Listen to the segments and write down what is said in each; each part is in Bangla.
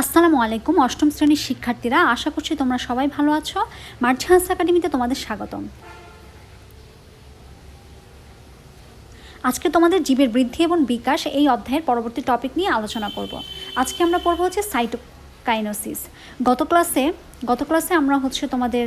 আসসালামু আলাইকুম, অষ্টম শ্রেণির শিক্ষার্থীরা। আশা করছি তোমরা সবাই ভালো আছো। মার্চান্স একাডেমিতে তোমাদের স্বাগতম। আজকে তোমাদের জীবের বৃদ্ধি এবং বিকাশ এই অধ্যায়ের পরবর্তী টপিক নিয়ে আলোচনা করব। আজকে আমরা পড়ব হচ্ছে সাইটোকাইনোসিস গত ক্লাসে গত ক্লাসে আমরা হচ্ছে তোমাদের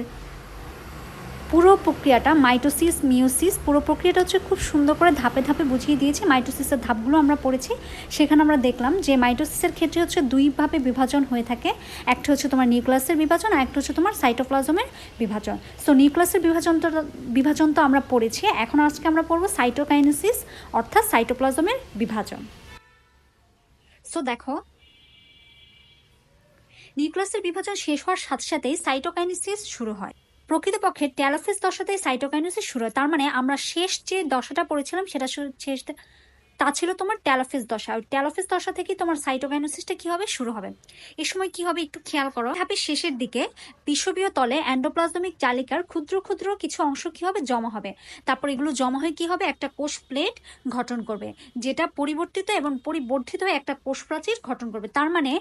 পুরো প্রক্রিয়াটা মাইটোসিস মিওসিস পুরো প্রক্রিয়াটা হচ্ছে খুব সুন্দর করে ধাপে ধাপে বুঝিয়ে দিয়েছে। মাইটোসিসের ধাপগুলো আমরা পড়েছি। সেখানে আমরা দেখলাম যে মাইটোসিসের ক্ষেত্রে হচ্ছে দুইভাবে বিভাজন হয়ে থাকে। একটা হচ্ছে তোমার নিউক্লিয়াসের বিভাজন আর একটা হচ্ছে তোমার সাইটোপ্লাজমের বিভাজন। সো নিউক্লিয়াসের বিভাজনটা বিভাজন তো আমরা পড়েছি। এখন আজকে আমরা পড়ব সাইটোকাইনোসিস, অর্থাৎ সাইটোপ্লাজমের বিভাজন। সো দেখো। নিউক্লাসের বিভাজন শেষ হওয়ার সাথে সাথেই সাইটোকাইনেসিস শুরু হয়। প্রকৃতপক্ষে ট্যালোফিস দশাতেই সাইটোকাইনোসিস শুরু হয়। তার মানে আমরা শেষ যে দশাটা পড়েছিলাম, সেটা শেষ তা ছিল তোমার ট্যালোফিস দশা। ওই ট্যালোফিস দশা থেকেই তোমার সাইটোকাইনোসিসটা কি হবে শুরু হবে? এই সময় কি হবে একটু খেয়াল করো। ধাপের শেষের দিকে বিষবীয় তলে অ্যান্ডোপ্লাজমিক জালিকার ক্ষুদ্র ক্ষুদ্র কিছু অংশ কি হবে জমা হবে? তারপর এগুলো জমা হয়ে কি হবে? একটা কোষ প্লেট গঠন করবে, যেটা পরিবর্তিত এবং পরিবর্ধিত হয়ে একটা কোষ প্রাচীর গঠন করবে। তার মানে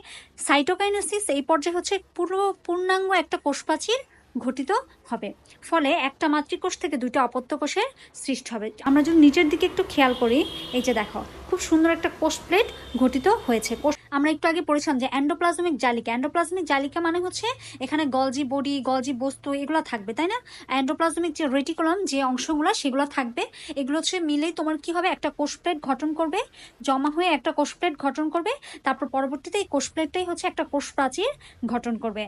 সাইটোকাইনোসিস এই পর্যায়ে হচ্ছে পুরো পূর্ণাঙ্গ একটা কোষ প্রাচীর ঘটিত হবে। ফলে একটা মাতৃকোষ থেকে দুইটা অপত্য কোষের সৃষ্টি হবে। আমরা যদি নিচের দিকে একটু খেয়াল করি, এই যে দেখো, খুব সুন্দর একটা কোষ প্লেট গঠিত হয়েছে। কোষ আমরা একটু আগে পড়েছিলাম যে অ্যান্ডোপ্লাজমিক জালিকা। অ্যান্ডোপ্লাজমিক জালিকা মানে হচ্ছে এখানে গলজি বডি, গলজি বস্তু এগুলো থাকবে, তাই না? অ্যান্ডোপ্লাজমিক যে রেটিকুলাম যে অংশগুলো, সেগুলো থাকবে। এগুলো হচ্ছে মিলেই তোমার কি হবে? একটা কোষ প্লেট গঠন করবে, জমা হয়ে একটা কোষ প্লেট গঠন করবে। তারপর পরবর্তীতে এই কোষ প্লেটটাই হচ্ছে একটা কোষ প্রাচীর গঠন করবে।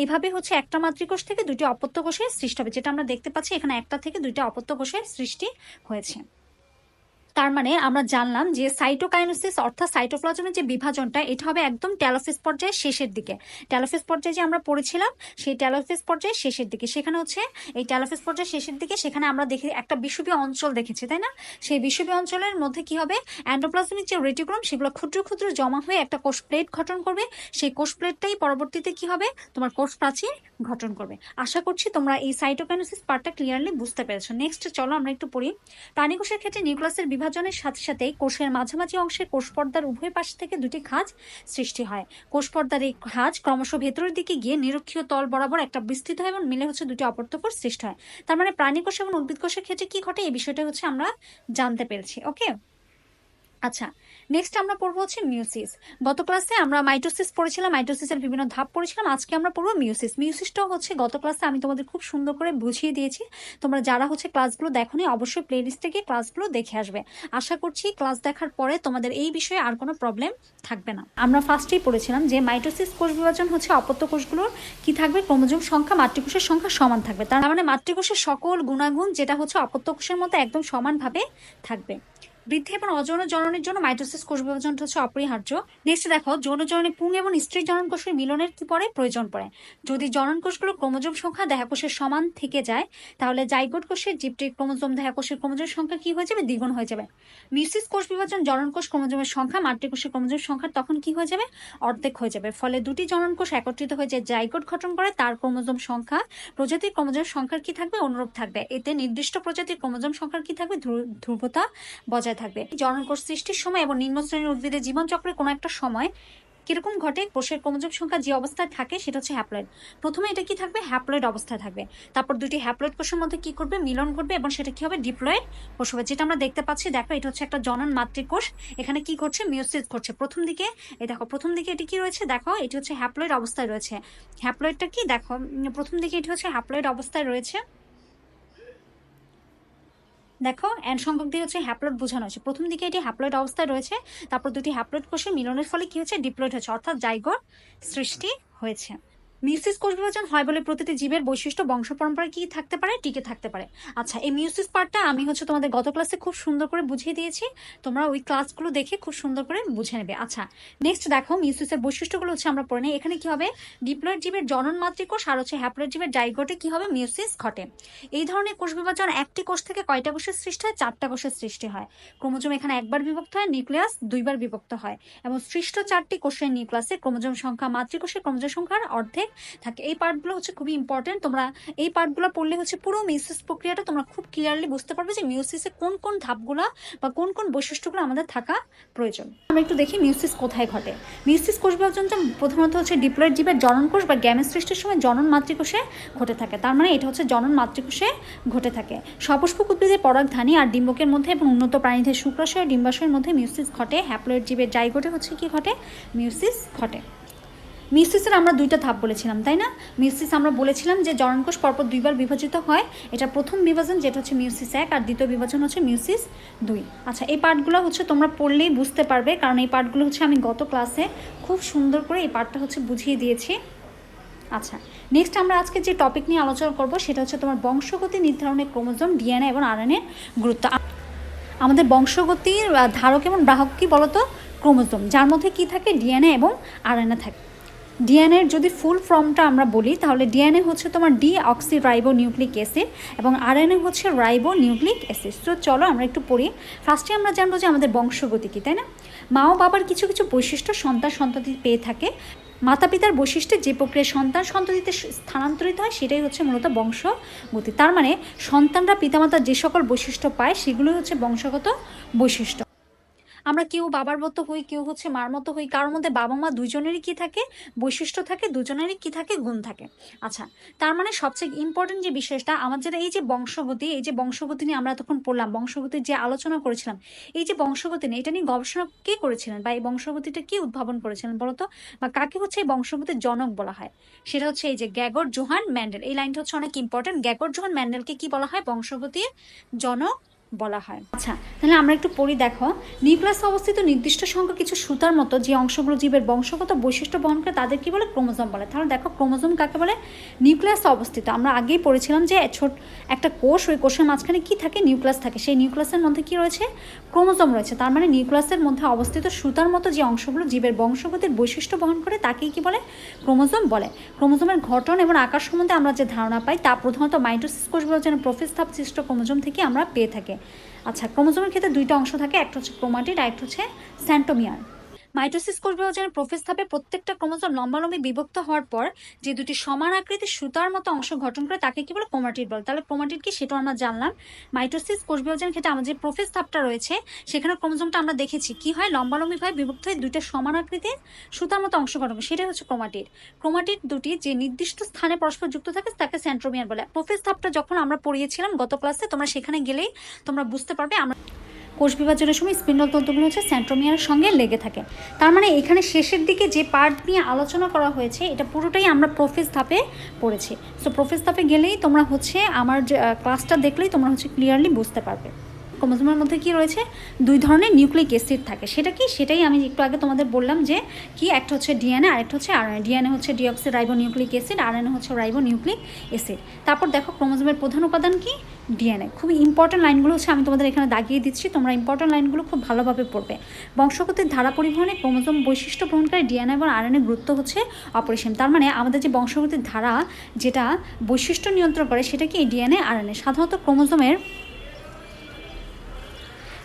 এইভাবে হচ্ছে একটা মাতৃকোষ থেকে দুইটি অপত্য কোষের সৃষ্টি হবে, যেটা আমরা দেখতে পাচ্ছি এখানে একটা থেকে দুইটা অপত্য কোষের সৃষ্টি হয়েছে। তার মানে আমরা জানলাম যে সাইটোকাইনোসিস অর্থাৎ সাইটোপ্লাজমের যে বিভাজনটা, এটা হবে একদম ট্যালোফিস পর্যায়ের শেষের দিকে। ট্যালোফিস পর্যায়ে যে আমরা পড়েছিলাম, সেই ট্যালোফিস পর্যায়ের শেষের দিকে। সেখানে হচ্ছে এই ট্যালোফিস পর্যায়ের শেষের দিকে সেখানে আমরা দেখি একটা বিষুবীয় অঞ্চল দেখেছি, তাই না? সেই বিষুবীয় অঞ্চলের মধ্যে কি হবে? অ্যান্ডোপ্লাজমিক যে রেটিকুলাম, সেগুলো ক্ষুদ্র ক্ষুদ্র জমা হয়ে একটা কোষ প্লেট গঠন করবে। সেই কোষ প্লেটটাই পরবর্তীতে কি হবে? তোমার কোষ প্রাচীর গঠন করবে। আশা করছি তোমরা এই সাইটোকাইনোসিস পার্টটা ক্লিয়ারলি বুঝতে পেরেছ। নেক্সট চলো আমরা একটু পড়ি। প্রাণী কোষের ক্ষেত্রে নিউক্লিয়াসের বিভাজনের সাথে সাথেই কোষের মাঝামাঝি অংশের কোষপর্দার উভয় পাশ থেকে দুটি খাঁজ সৃষ্টি হয়। কোষপর্দার এই খাঁজ ক্রমশ ভেতরের দিকে গিয়ে নিরক্ষীয় তল বরাবর একটা বিস্তৃত হয় এবং মিলে হচ্ছে দুটি কোষ সৃষ্টি হয়। তার মানে প্রাণী কোষ এবং উদ্ভিদ কোষের ক্ষেত্রে কি ঘটে? এই বিষয়টা হচ্ছে আমরা জানতে পেরেছি। ওকে? আচ্ছা নেক্সট আমরা পড়ব হচ্ছে মিউসিস। গত ক্লাসে আমরা মাইটোসিস পড়েছিলাম মাইটোসিসের বিভিন্ন ধাপ পড়েছিলাম, আজকে আমরা পড়ব মিউসিস। মিউসিসটাও হচ্ছে গত ক্লাসে আমি তোমাদের খুব সুন্দর করে বুঝিয়ে দিয়েছি। তোমরা যারা হচ্ছে ক্লাসগুলো দেখোনি, অবশ্যই প্লেলিস্ট থেকে ক্লাসগুলো দেখে আসবে। আশা করছি ক্লাস দেখার পরে তোমাদের এই বিষয়ে আর কোনো প্রবলেম থাকবে না। আমরা ফার্স্টেই পড়েছিলাম যে মাইটোসিস কোষ বিভাজন হচ্ছে অপত্য কোষগুলোর কি থাকবে? ক্রোমোজোম সংখ্যা, মাতৃকোষের সংখ্যা সমান থাকবে। তার মানে মাতৃকোষের সকল গুণাগুণ যেটা হচ্ছে অপত্য কোষের মতো একদম সমানভাবে থাকবে। বৃদ্ধি এবং অযৌন জননের জন্য মাইটোসিস কোষ বিভাজনটা হচ্ছে অপরিহার্য। নেক্সট দেখো, যৌন জননে পুং এবং স্ত্রী জনন কোষের মিলনের কি পরে প্রয়োজন পড়ে। যদি জনন কোষগুলো ক্রোমোজোম সংখ্যা দেহা কোষের সমান থেকে যায়, তাহলে জাইগোট কোষের জীবটির ক্রোমোজোম দেহা কোষের ক্রোমোজোম সংখ্যা কি হয়ে যাবে? দ্বিগুণ হয়ে যাবে। মিউসিস কোষ বিভাজন জনন কোষ ক্রোমোজোমের সংখ্যা মাতৃকোষের ক্রোমোজোম সংখ্যা তখন কি হয়ে যাবে? অর্ধেক হয়ে যাবে। ফলে দুটি জনন কোষ একত্রিত হয়ে যে জাইগোট গঠন করে, তার ক্রোমোজোম সংখ্যা, প্রজাতির ক্রোমোজোম সংখ্যার কি থাকবে? অনুরূপ থাকবে। এতে নির্দিষ্ট প্রজাতির ক্রোমোজোম সংখ্যার কি থাকবে? ধ্রু- ধ্রুবতা বজায় থাকবে। জনন কোষ সৃষ্টির সময় এবং নিম্ন শ্রেণির উদ্ভিদের জীবনচক্রের কোনো একটা সময় কীরকম ঘটে, কোষের ক্রোমোজোম সংখ্যা যে অবস্থায় থাকে সেটা হচ্ছে হ্যাপ্লয়েড প্রথমে এটা কি থাকবে? হ্যাপ্লয়েড অবস্থায় থাকবে। তারপর দুটি হ্যাপ্লয়েড কোষের মধ্যে কি করবে মিলন ঘটবে এবং সেটা কি হবে? ডিপ্লয়েড কোষ হবে। যেটা আমরা দেখতে পাচ্ছি, দেখো, এটা হচ্ছে একটা জনন মাতৃকোষ এখানে কি করছে মিউসিস করছে প্রথম দিকে, এই দেখো, প্রথম দিকে এটি কি রয়েছে? দেখো, এটি হচ্ছে হ্যাপ্লয়েড অবস্থায় রয়েছে। হ্যাপ্লয়েডটা কি? দেখো প্রথম দিকে এটি হচ্ছে হ্যাপ্লয়েড অবস্থায় রয়েছে। দেখো অ্যান্ড সংখ্যক দিয়ে হচ্ছে হ্যাপ্লয়েড বোঝানো হয়েছে। প্রথম দিকে এটি হ্যাপ্লয়েড অবস্থায় রয়েছে, তারপর দুটি হ্যাপ্লয়েড কোষের মিলনের ফলে কি হচ্ছে? ডিপ্লয়েড হয়েছে অর্থাৎ জাইগোট সৃষ্টি হয়েছে। মিউসিস কোষ বিভাজন হয় বলে প্রতিটি জীবের বৈশিষ্ট্য বংশ পরম্পরায় কি থাকতে পারে, টিকে থাকতে পারে। আচ্ছা এই মিউসিস পার্টটা আমি হচ্ছে তোমাদের গত ক্লাসে খুব সুন্দর করে বুঝিয়ে দিয়েছি। তোমরা ওই ক্লাসগুলো দেখে খুব সুন্দর করে বুঝে নেবে। আচ্ছা নেক্সট দেখো, মিউসিসের বৈশিষ্ট্যগুলো হচ্ছে আমরা পড়ে নিই। এখানে কি হবে? ডিপ্লয়েড জীবের জনন মাতৃকোষ আর হচ্ছে হ্যাপ্লয়েড জীবের ডাইগোটে কি হবে? মিউসিস ঘটে। এই ধরনের কোষ বিভাজন একটি কোষ থেকে কয়টা কোষের সৃষ্টি হয়? চারটা কোষের সৃষ্টি হয়। ক্রোমোজোম এখানে একবার বিভক্ত হয়, নিউক্লিয়াস দুইবার বিভক্ত হয়। এবং সৃষ্ট চারটি কোষের নিউক্লিয়াসে ক্রোমোজোম সংখ্যা মাতৃকোষের ক্রোমোজোম সংখ্যার অর্ধেক থাকে। এই পার্টগুলো হচ্ছে খুবই ইম্পর্টেন্ট তোমরা এই পার্টগুলো পড়লে হচ্ছে পুরো মিউসিস প্রক্রিয়াটা তোমরা খুব ক্লিয়ারলি বুঝতে পারবে যে মিউসিসে কোন কোন ধাপগুলো বা কোন কোন বৈশিষ্ট্যগুলো আমাদের থাকা প্রয়োজন। আমরা একটু দেখি মিউসিস কোথায় ঘটে। মিউসিস কোষ বিভাজনটা প্রথমত হচ্ছে ডিপ্লয়েড জীবের জনন কোষ বা গ্যামের সৃষ্টির সময় জনন মাতৃকোষে ঘটে থাকে। তার মানে এটা হচ্ছে জনন মাতৃকোষে ঘটে থাকে। সপুষ্পক উদ্ভিদের পরাগধানী আর ডিম্বকের মধ্যে এবং উন্নত প্রাণীদের শুক্রাশয় ডিম্বাশয়ের মধ্যে মিউসিস ঘটে। হ্যাপ্লয়েড জীবের জাইগোটে হচ্ছে কি ঘটে? মিউসিস ঘটে। মিউসিসের আমরা দুইটা ধাপ বলেছিলাম, তাই না? মিউসিস আমরা বলেছিলাম যে জননকোষ পরপর দুইবার বিভাজিত হয়। এটা প্রথম বিভাজন, যেটা হচ্ছে মিউসিস এক, আর দ্বিতীয় বিভাজন হচ্ছে মিউসিস দুই। আচ্ছা এই পার্টগুলো হচ্ছে তোমরা পড়লেই বুঝতে পারবে, কারণ এই পার্টগুলো হচ্ছে আমি গত ক্লাসে খুব সুন্দর করে এই পার্টটা হচ্ছে বুঝিয়ে দিয়েছি। আচ্ছা নেক্সট আমরা আজকে যে টপিক নিয়ে আলোচনা করব, সেটা হচ্ছে তোমার বংশগতি নির্ধারণে ক্রোমোজোম ডিএনএ এবং আরএনএ গুরুত্ব। আমাদের বংশগতির ধারক এবং গ্রাহক কি বলতো? ক্রোমোজোম, যার মধ্যে কি থাকে? ডিএনএ এবং আরএনএ থাকে। ডিএনএর যদি ফুল ফর্মটা আমরা বলি, তাহলে ডিএনএ হচ্ছে তোমার D oxy ribo nucleic acid এবং আরএনএ হচ্ছে রাইবো নিউক্লিক অ্যাসিড তো চলো আমরা একটু পড়ি। ফার্স্টে আমরা জানব যে আমাদের বংশগতি কি, তাই না? মা ও বাবার কিছু কিছু বৈশিষ্ট্য সন্তান সন্ততি পেয়ে থাকে। মাতা পিতার বৈশিষ্ট্যে যে প্রক্রিয়া সন্তান সন্ততিতে স্থানান্তরিত হয়, সেটাই হচ্ছে মূলত বংশগতি। তার মানে সন্তানরা পিতামাতার যে সকল বৈশিষ্ট্য পায়, সেগুলোই হচ্ছে বংশগত বৈশিষ্ট্য। আমরা কেউ বাবার মতো হই, কেউ হচ্ছে মার মতো হই, কারোর মধ্যে বাবা মা দুজনেরই কি থাকে, বৈশিষ্ট্য থাকে, দুজনেরই কি থাকে, গুণ থাকে। আচ্ছা তার মানে সবচেয়ে ইম্পর্টেন্ট যে বিষয়টা আমাদের এই যে বংশগতি, এই যে বংশগতি নিয়ে আমরা তখন পড়লাম, বংশগতির যে আলোচনা করেছিলাম, এই যে বংশগতি নিয়ে এটা নিয়ে গবেষণা কে করেছিলেন বা এই বংশগতিটা কি উদ্ভাবন করেছিলেন বলতো? বা কাকে হচ্ছে এই বংশগতির জনক বলা হয়? সেটা হচ্ছে এই যে গ্যাগর জোহান ম্যান্ডেল। এই লাইনটা হচ্ছে অনেক ইম্পর্টেন্ট গ্যাগর জোহান ম্যান্ডেলকে কি বলা হয়? বংশগতির জনক বলা হয়। আচ্ছা তাহলে আমরা একটু পড়ি, দেখো। নিউক্লিয়াসে অবস্থিত নির্দিষ্ট সংখ্যক কিছু সুতার মতো যে অংশগুলো জীবের বংশগত বৈশিষ্ট্য বহন করে তাদের কি বলে? ক্রোমোজোম বলে। তাহলে দেখো, ক্রোমোজোম কাকে বলে? নিউক্লিয়াসে অবস্থিত। আমরা আগেই পড়েছিলাম যে ছোট একটা কোষ, ওই কোষের মাঝখানে কি থাকে? নিউক্লিয়াস থাকে। সেই নিউক্লিয়াসের মধ্যে কি রয়েছে? ক্রোমোজোম রয়েছে। তার মানে নিউক্লিয়াসের মধ্যে অবস্থিত সুতার মতো যে অংশগুলো জীবের বংশগতির বৈশিষ্ট্য বহন করে তাকেই কি বলে? ক্রোমোজোম বলে। ক্রোমোজোমের ঘটন এবং আকার সম্বন্ধে আমরা যে ধারণা পাই, তা প্রধানত মাইটোসিস কোষ বিভাজনের প্রোফেস্থাপ সৃষ্ট ক্রোমোজোম থেকে আমরা পেয়ে থাকি। আচ্ছা ক্রোমোজোমের ক্ষেত্রে দুইটা অংশ থাকে একটা হচ্ছে ক্রোমাটিড আর একটা হচ্ছে স্যান্টোমিয়ার। মাইটোসিস কোষ বিভাজনের প্রোফেসধাপে প্রত্যেকটা ক্রোমোজোম লম্বালম্বি বিভক্ত হওয়ার পর যে দুটি সমান আকৃতির সুতার মতো অংশ গঠন করে তাকে কি বলে ক্রোমাটিড বলে। তাহলে ক্রোমাটিড কি সেটাও আমরা জানলাম। মাইটোসিস কোষ বিভাজনের ক্ষেত্রে আমাদের যে প্রোফেস ধাপটা রয়েছে, সেখানে ক্রোমোজোমটা আমরা দেখেছি। কি হয়? লম্বালম্বিভাবে বিভক্ত হয়ে দুইটা সমান আকৃতির সুতার মতো অংশ গঠন করে। সেটাই হচ্ছে ক্রোমাটিড। ক্রোমাটিড দুটি যে নির্দিষ্ট স্থানে পরস্পর যুক্ত থাকে, তাকে সেন্ট্রোমিয়ার বলে। প্রোফেস ধাপটা যখন আমরা পড়িয়েছিলাম গত ক্লাসে তোমরা সেখানে গেলেই তোমরা বুঝতে পারবে। আমরা কোষ বিভাজনের সময় স্পিন্ডল তন্তুগুলো হচ্ছে স্যান্ট্রোমিয়ার সঙ্গে লেগে থাকে। তার মানে এখানে শেষের দিকে যে পার্ট নিয়ে আলোচনা করা হয়েছে, এটা পুরোটাই আমরা প্রফেস ধাপে পড়েছি। সো প্রফেস ধাপে গেলেই তোমরা হচ্ছে আমার ক্লাসটা দেখলেই তোমরা হচ্ছে ক্লিয়ারলি বুঝতে পারবে। ক্রোমোজোমের মধ্যে কি রয়েছে? দুই ধরনের নিউক্লিক অ্যাসিড থাকে। সেটা কি? সেটাই আমি একটু আগে তোমাদের বললাম যে কি, একটা হচ্ছে ডিএনএ আর একটা হচ্ছে আরএনএ। ডিএনএ হচ্ছে deoxy ribo nucleic acid, RNA হচ্ছে রাইবো নিউক্লিক অ্যাসিড। তারপর দেখো, ক্রোমোজোমের প্রধান উপাদান কি? ডিএনএ। খুবই ইম্পর্টেন্ট লাইনগুলো হচ্ছে আমি তোমাদের এখানে দাগিয়ে দিচ্ছি, তোমরা ইম্পর্টেন্ট লাইনগুলো খুব ভালোভাবে পড়বে। বংশগতির ধারা পরিবহনে ক্রোমোজোম বৈশিষ্ট্য বহনকারী ডিএনএ এবং আরএনএ গুরুত্ব হচ্ছে অপরিসীম তার মানে আমাদের যে বংশগতির ধারা যেটা বৈশিষ্ট্য নিয়ন্ত্রণ করে, সেটা কি? DNA, RNA. সাধারণত ক্রোমোজোমের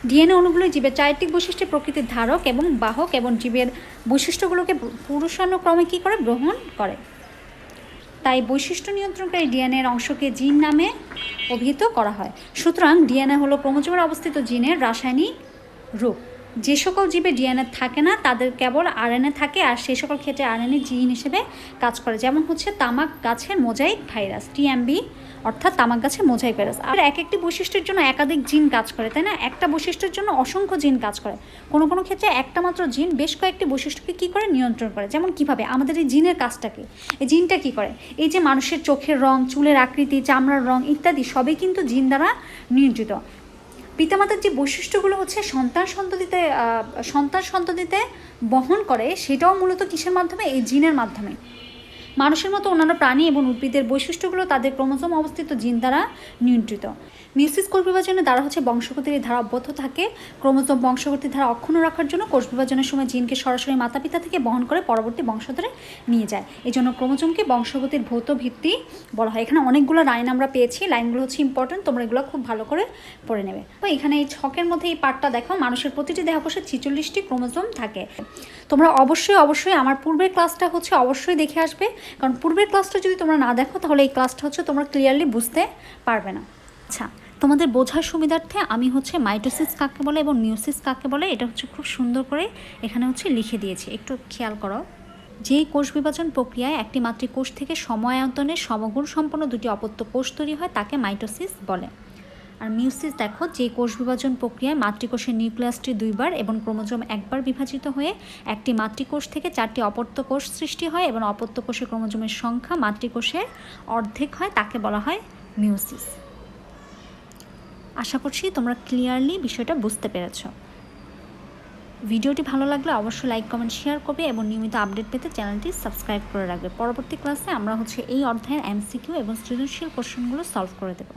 ডিএনএ অনুগুলো জীবের চারিত্রিক বৈশিষ্ট্যের প্রকৃতির ধারক এবং বাহক এবং জীবের বৈশিষ্ট্যগুলোকে পুরুষানুক্রমে কী করে গ্রহণ করে? তাই বৈশিষ্ট্য নিয়ন্ত্রণকারী ডিএনএর অংশকে জিন নামে অভিহিত করা হয়। সুতরাং ডিএনএ হলো ক্রোমোজোমের অবস্থিত জিনের রাসায়নিক রূপ। যে সকল জীবে ডিএনএ থাকে না, তাদের কেবল আরএনএ থাকে আর সেই সকল ক্ষেত্রে আরএনএ জিন হিসেবে কাজ করে। যেমন হচ্ছে তামাক গাছের মোজাইক ভাইরাস টিএমবি অর্থাৎ তামাক গাছের মোজাইক ভাইরাস। আর এক একটি বৈশিষ্ট্যের জন্য একাধিক জিন কাজ করে, তাই না? একটা বৈশিষ্ট্যের জন্য অসংখ্য জিন কাজ করে। কোনো কোনো ক্ষেত্রে একটা মাত্র জিন বেশ কয়েকটি বৈশিষ্ট্যকে কী করে? নিয়ন্ত্রণ করে। যেমন কীভাবে? আমাদের এই জিনের কাজটাকে এই জিনটা কী করে? এই যে মানুষের চোখের রং, চুলের আকৃতি, চামড়ার রং ইত্যাদি সবই কিন্তু জিন দ্বারা নিয়ন্ত্রিত। পিতামাতার যে বৈশিষ্ট্যগুলো হচ্ছে সন্তান সন্ততিতে সন্তান সন্ততিতে বহন করে, সেটাও মূলত কিসের মাধ্যমে? এই জিনের মাধ্যমে। মানুষের মতো অন্যান্য প্রাণী এবং উদ্ভিদের বৈশিষ্ট্যগুলো তাদের ক্রোমোজোম অবস্থিত জিন দ্বারা নিয়ন্ত্রিত। মিউসিস কোষ বিভাজনের দ্বারা হচ্ছে বংশগতির এই ধারা অব্যাহত থাকে। ক্রোমোজোম বংশগতির ধারা অক্ষুণ্ণ রাখার জন্য কোষ বিভাজনের সময় জিনকে সরাসরি মাতা পিতা থেকে বহন করে পরবর্তী বংশধরে নিয়ে যায়। এই জন্য ক্রোমোজোমকে বংশগতির ভৌত ভিত্তি বলা হয়। এখানে অনেকগুলো লাইন আমরা পেয়েছি। লাইনগুলো হচ্ছে ইম্পর্টেন্ট তোমরা এগুলো খুব ভালো করে পড়ে নেবে। তো এখানে এই ছকের মধ্যে এই পার্টটা দেখো, মানুষের প্রতিটি দেহকোষে ছিচল্লিশটি ক্রোমোজোম থাকে। তোমরা অবশ্যই অবশ্যই আমার পূর্বের ক্লাসটা হচ্ছে অবশ্যই দেখে আসবে। কারণ পূর্বের ক্লাসটা যদি তোমরা না দেখো, তাহলে এই ক্লাসটা হচ্ছে তোমরা ক্লিয়ারলি বুঝতে পারবে না। আচ্ছা তোমাদের বোঝার সুবিধার্থে আমি হচ্ছে মাইটোসিস কাকে বলে এবং মিউসিস কাকে বলে, এটা হচ্ছে খুব সুন্দর করে এখানে হচ্ছে লিখে দিয়েছি। একটু খেয়াল করো। যেই কোষ বিভাজন প্রক্রিয়ায় একটি মাতৃকোষ থেকে সময়ান্তনে সমগুণ সম্পন্ন দুটি অপত্য কোষ তৈরি হয়, তাকে মাইটোসিস বলে। আর মিউসিস, দেখো, যে কোষ বিভাজন প্রক্রিয়ায় মাতৃকোষের নিউক্লিয়াসটি দুইবার এবং ক্রোমোজোম একবার বিভাজিত হয়ে একটি মাতৃকোষ থেকে চারটি অপত্য কোষ সৃষ্টি হয় এবং অপত্য কোষের ক্রোমোজোমের সংখ্যা মাতৃকোষের অর্ধেক হয়, তাকে বলা হয় মিউসিস। আশা করছি তোমরা ক্লিয়ারলি বিষয়টা বুঝতে পেরেছ। ভিডিওটি ভালো লাগলে অবশ্যই লাইক কমেন্ট শেয়ার করবে এবং নিয়মিত আপডেট পেতে চ্যানেলটি সাবস্ক্রাইব করে রাখবে। পরবর্তী ক্লাসে আমরা হচ্ছে এই অধ্যায়ের এমসিকিউ এবং সৃজনশীল কোশ্চেনগুলো সলভ করে দেবো।